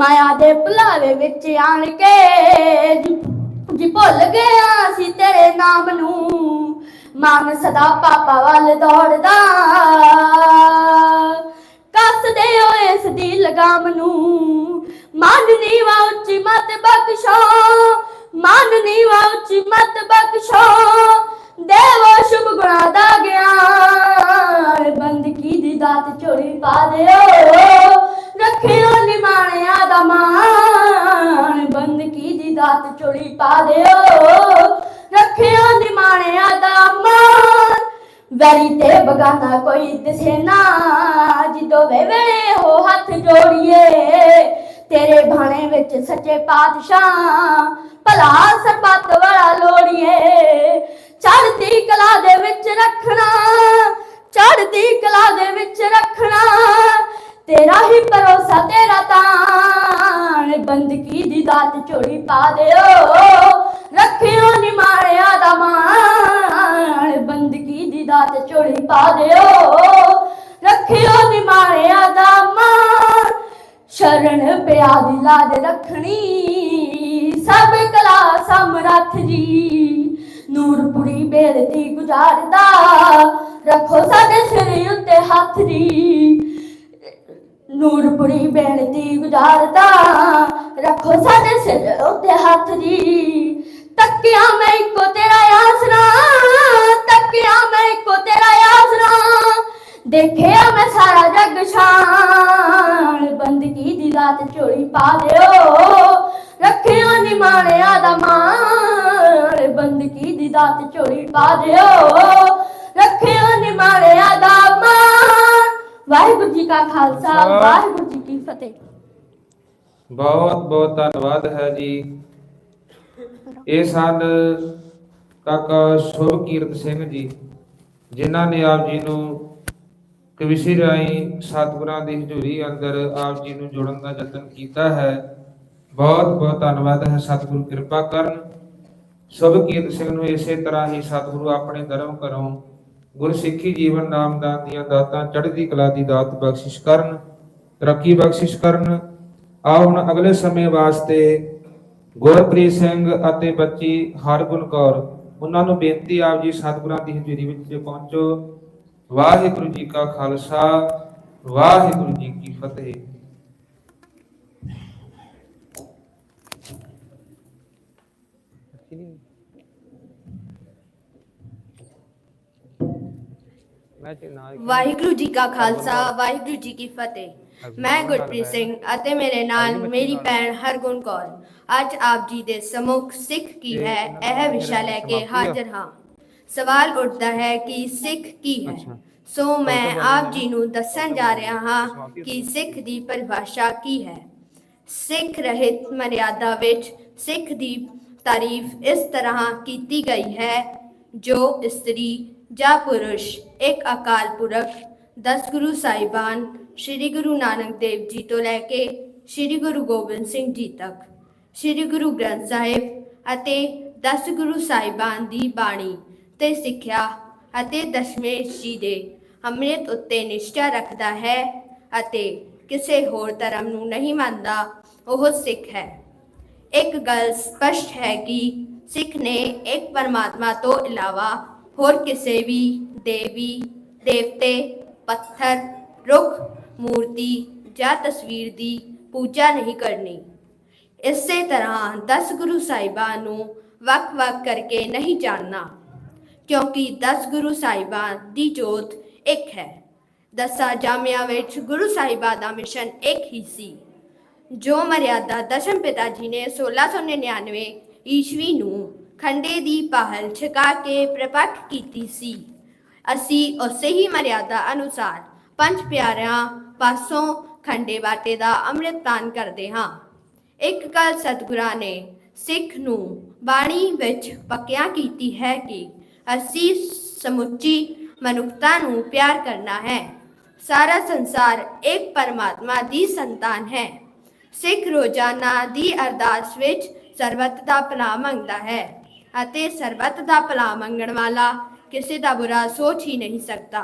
ਮਾਇਆ ਦੇ ਭੁਲਾਵੇ ਵਿੱਚ ਆਣ ਕੇ ਜੀ- ਭੁੱਲ ਗਿਆ ਸੀ ਤੇਰੇ ਨਾਮ ਨੂੰ। ਮਨ ਸਦਾ ਪਾਪਾ ਵੱਲ ਦੌੜਦਾ। ਕੱਸਦੇ ਹੋਏ ਇਸ ਦੀ ਲਗਾਮ ਨੂੰ। ਮਨ ਨੀਵਾ ਉੱਚੀ ਮਤ ਬਖਸ਼ੋ। ਮਨ ਨੀਵਾ ਉੱਚੀ ਮਤ ਬਖਸ਼ੋ। ਦੇਵੋ ਸ਼ੁਭ ਗੁਣਾ ਦਾ ਗਿਆਨ। ਬੰਦਗੀ ਦੀ ਦਾਤ ਚੋਰੀ ਪਾ ਦਿਓ। ਰੱਖਿਓ ਦਾ ਮਾਣ ਬੰਦਗੀ ਦੀ ਦਾਤ ਚੋਰੀ ਪਾ ਦਿਓ। ਰੱਖਿਓ ਨਿਮਾਣਿਆ ਦਾ ਮਾਣ, ਵੈਰੀ ਤੇ ਬਗਾਨਾ ਕੋਈ ਦਿਸੇ ਨਾ। ਜਿਦੋਂ ਵੇਲੇ ਹੋ ਹੱਥ ਜੋੜੀਏ, ਤੇਰੇ ਬਾਣੇ ਵਿੱਚ ਸੱਚੇ ਪਾਤਸ਼ਾਹ, ਭਲਾ ਸਰਬੱਤ ਵਾਲਾ ਲੋੜੀਏ। ਚੜ੍ਹਦੀ ਕਲਾ ਦੇ ਵਿੱਚ ਰੱਖਣਾ, ਚੜ੍ਹਦੀ ਕਲਾ ਦੇ ਵਿੱਚ ਰੱਖਣਾ। ਤੇਰਾ ਹੀ ਭਰੋਸਾ, ਤੇਰਾ ਤਾਣ। ਬੰਦਗੀ ਦੀ ਦਾਤ ਚੋਰੀ ਪਾ ਦਿਓ। ਰੱਖਿਓ ਨਿਮਾਣਿਆ ਦਾ ਮਾਣ। ਬੰਦਗੀ ਦੀ ਦਾਤ ਚੋਰੀ ਪਾ ਦਿਓ। ਰੱਖਿਓ ਨਿਮਾਣਿਆ ਦਾ ਮਾਣ। ਸ਼ਰਨ ਪਿਆ ਦੀ ਲਾਜ ਰੱਖਣੀ। ਸਭ ਕਲਾ ਸਮਰੱਥ ਜੀ। ਨੂਰਪੁਰੀ ਬੇਨਤੀ ਗੁਜ਼ਾਰਦਾ। ਰੱਖੋ ਸਾਡੇ ਸਿਰ ਉੱਤੇ ਹੱਥ ਜੀ। ਨੂਰਪੁਰੀ ਬੇਨਤੀ ਗੁਜ਼ਾਰਦਾ। ਰੱਖੋ ਸਾਡੇ ਸਿਰ ਉੱਤੇ ਹੱਥ ਜੀ। ਤੱਕਿਆ ਮੈਂ ਇੱਕੋ ਤੇਰਾ ਆਸਰਾ, ਤੱਕਿਆ ਮੈਂ ਇੱਕੋ ਤੇਰਾ ਆਸਰਾ। ਦੇਖਿਆ ਮੈਂ ਸਾਰਾ ਜੱਗ ਸ਼ਾਨ ਬੰਦਗੀ ਦੀ ਰਾਤ ਝੋਲੀ ਪਾ ਦਿਓ। ਰੱਖਿਓ ਨਿਮਾਣਿਆ ਦਾ ਮਾਣ ਬੰਦਗੀ ਦੀ ਰਾਤ ਝੋਲੀ ਪਾ ਦਿਓ। ਰੱਖਿਓ ਨਿਮਾਣਿਆ ਦਾ ਵਾਹਿਗੁਰੂ ਜੀ ਕਾ ਖਾਲਸਾ ਵਾਹਿਗੁਰੂ ਜੀ ਕੀ ਫਤਿਹ। ਬਹੁਤ ਬਹੁਤ ਧੰਨਵਾਦ ਹੈ ਜੀ। ਇਹ ਸਨ ਕਾਕਾ ਸ਼ੁਭਕੀਰਤ ਸਿੰਘ ਜੀ ਜਿਨ੍ਹਾਂ ਨੇ ਆਪ ਜੀ ਨੂੰ ਕਵਿਸ਼ੀ ਰਾਹੀਂ ਸਤਿਗੁਰਾਂ ਦੀ ਹਜ਼ੂਰੀ ਅੰਦਰ ਆਪ ਜੀ ਨੂੰ ਜੋੜਨ ਦਾ ਯਤਨ ਕੀਤਾ ਹੈ। ਬਹੁਤ ਬਹੁਤ ਧੰਨਵਾਦ ਹੈ ਸਤਿਗੁਰੂ ਕਿਰਪਾ ਕਰਨ। ਸ਼ੁਭਕੀਰਤ ਸਿੰਘ ਨੂੰ ਇਸੇ ਤਰ੍ਹਾਂ ਹੀ ਸਤਿਗੁਰੂ ਆਪਣੇ ਧਰਮ ਘਰੋਂ ਗੁਰਸਿੱਖੀ ਜੀਵਨ ਨਾਮਦਾਨ ਦੀਆਂ ਦਾਤਾਂ, ਚੜ੍ਹਦੀ ਕਲਾ ਦੀ ਦਾਤ ਬਖਸ਼ਿਸ਼ ਕਰਨ, ਤਰੱਕੀ ਬਖਸ਼ਿਸ਼ ਕਰਨ। ਆਓ ਹੁਣ ਅਗਲੇ ਸਮੇਂ ਵਾਸਤੇ ਗੁਰਪ੍ਰੀਤ ਸਿੰਘ ਅਤੇ ਬੱਚੀ ਹਰਗੁਣ ਕੌਰ, ਉਹਨਾਂ ਨੂੰ ਬੇਨਤੀ ਆਪ ਜੀ ਸਤਿਗੁਰਾਂ ਦੀ ਹਜ਼ੂਰੀ ਵਿੱਚ ਪਹੁੰਚੋ। ਵਾਹਿਗੁਰੂ ਜੀ ਕਾ ਖਾਲਸਾ, ਵਾਹਿਗੁਰੂ ਜੀ ਕੀ ਫਤਿਹ। ਵਾਹਿਗੁਰੂ ਜੀ ਕਾ ਖਾਲਸਾ ਵਾਹਿਗੁਰੂ ਜੀ ਕੀ ਫਤਿਹ। ਮੈਂ ਗੁਰਪ੍ਰੀਤ ਸਿੰਘ ਅਤੇ ਮੇਰੇ ਨਾਲ ਮੇਰੀ ਭੈਣ ਹਰਗੁਣ ਕੌਰ। ਅੱਜ ਆਪ ਜੀ ਦੇ ਸਮੁਖ ਸਿੱਖ ਕੀ ਹੈ ਇਹ ਵਿਸ਼ਾ ਲੈ ਕੇ ਹਾਜ਼ਰ ਹਾਂ। ਸਵਾਲ ਉੱਠਦਾ ਹੈ ਕਿ ਸਿੱਖ ਕੀ ਹੈ? ਸੋ ਮੈਂ ਆਪ ਜੀ ਨੂੰ ਦੱਸਣ ਜਾ ਰਿਹਾ ਹਾਂ ਕਿ ਸਿੱਖ ਦੀ ਪਰਿਭਾਸ਼ਾ ਕੀ ਹੈ? ਸਿੱਖ ਰਹਿਤ ਮਰਿਆਦਾ ਵਿੱਚ ਸਿੱਖ ਦੀ ਤਾਰੀਫ ਇਸ ਤਰ੍ਹਾਂ ਕੀਤੀ ਗਈ ਹੈ ਜੋ ਇਸਤਰੀ ਜਾਂ ਪੁਰਸ਼, ਇੱਕ ਅਕਾਲ ਪੁਰਖ, ਦਸ ਗੁਰੂ ਸਾਹਿਬਾਨ, ਸ੍ਰੀ ਗੁਰੂ ਨਾਨਕ ਦੇਵ ਜੀ ਤੋਂ ਲੈ ਕੇ ਸ੍ਰੀ ਗੁਰੂ ਗੋਬਿੰਦ ਸਿੰਘ ਜੀ ਤੱਕ, ਸ੍ਰੀ ਗੁਰੂ ਗ੍ਰੰਥ ਸਾਹਿਬ ਅਤੇ ਦਸ ਗੁਰੂ ਸਾਹਿਬਾਨ ਦੀ ਬਾਣੀ ਤੇ ਸਿੱਖਿਆ ਅਤੇ ਦਸ਼ਮੇਸ਼ ਜੀ ਦੇ ਅੰਮ੍ਰਿਤ ਉੱਤੇ ਨਿਸ਼ਠਾ ਰੱਖਦਾ ਹੈ ਅਤੇ ਕਿਸੇ ਹੋਰ ਧਰਮ ਨੂੰ ਨਹੀਂ ਮੰਨਦਾ, ਉਹ ਸਿੱਖ ਹੈ। ਇੱਕ ਗੱਲ ਸਪਸ਼ਟ ਹੈ ਕਿ ਸਿੱਖ ਨੇ ਇੱਕ ਪਰਮਾਤਮਾ ਤੋਂ ਇਲਾਵਾ ਹੋਰ ਕਿਸੇ ਵੀ ਦੇਵੀ, ਦੇਵਤੇ, ਪੱਥਰ, ਰੁੱਖ, ਮੂਰਤੀ ਜਾਂ ਤਸਵੀਰ ਦੀ ਪੂਜਾ ਨਹੀਂ ਕਰਨੀ। ਇਸੇ ਤਰ੍ਹਾਂ 10 ਗੁਰੂ ਸਾਹਿਬਾਂ ਨੂੰ ਵੱਖ-ਵੱਖ ਕਰਕੇ ਨਹੀਂ ਜਾਣਨਾ ਕਿਉਂਕਿ 10 ਗੁਰੂ ਸਾਹਿਬਾਂ ਦੀ ਜੋਤ ਇੱਕ ਹੈ। ਦਸਾਂ ਜਾਮਿਆਂ ਵਿੱਚ ਗੁਰੂ ਸਾਹਿਬਾਂ ਦਾ ਮਿਸ਼ਨ ਇੱਕ ਹੀ ਸੀ, ਜੋ ਮਰਿਆਦਾ ਦਸ਼ਮ ਪਿਤਾ ਜੀ ਨੇ 1699 ਈਸਵੀ ਨੂੰ ਖੰਡੇ ਦੀ ਪਹਲ ਛਕਾ ਕੇ ਪ੍ਰਪਟ ਕੀਤੀ ਸੀ। ਅਸੀਂ ਉਸੇ ਹੀ ਮਰਿਆਦਾ ਅਨੁਸਾਰ ਪੰਜ ਪਿਆਰਿਆਂ ਪਾਸੋਂ ਖੰਡੇ ਬਾਟੇ ਦਾ ਅੰਮ੍ਰਿਤਪਾਨ ਕਰਦੇ ਹਾਂ। ਇੱਕ ਗੱਲ ਸਤਿਗੁਰਾਂ ਨੇ ਸਿੱਖ ਨੂੰ ਬਾਣੀ ਵਿੱਚ ਪੱਕਿਆ ਕੀਤੀ ਹੈ ਕਿ ਅਸੀਂ ਸਮੁੱਚੀ ਮਨੁੱਖਤਾ ਨੂੰ ਪਿਆਰ ਕਰਨਾ ਹੈ। ਸਾਰਾ ਸੰਸਾਰ ਇੱਕ ਪਰਮਾਤਮਾ ਦੀ ਸੰਤਾਨ ਹੈ। ਸਿੱਖ ਰੋਜ਼ਾਨਾ ਦੀ ਅਰਦਾਸ ਵਿੱਚ ਸਰਬੱਤ ਦਾ ਭਲਾ ਮੰਗਦਾ ਹੈ। ਅਤੇ ਸਰਬੱਤ ਦਾ ਭਲਾ ਮੰਗਣ ਵਾਲਾ ਕਿਸੇ ਦਾ ਬੁਰਾ ਸੋਚ ਹੀ ਨਹੀਂ ਸਕਦਾ।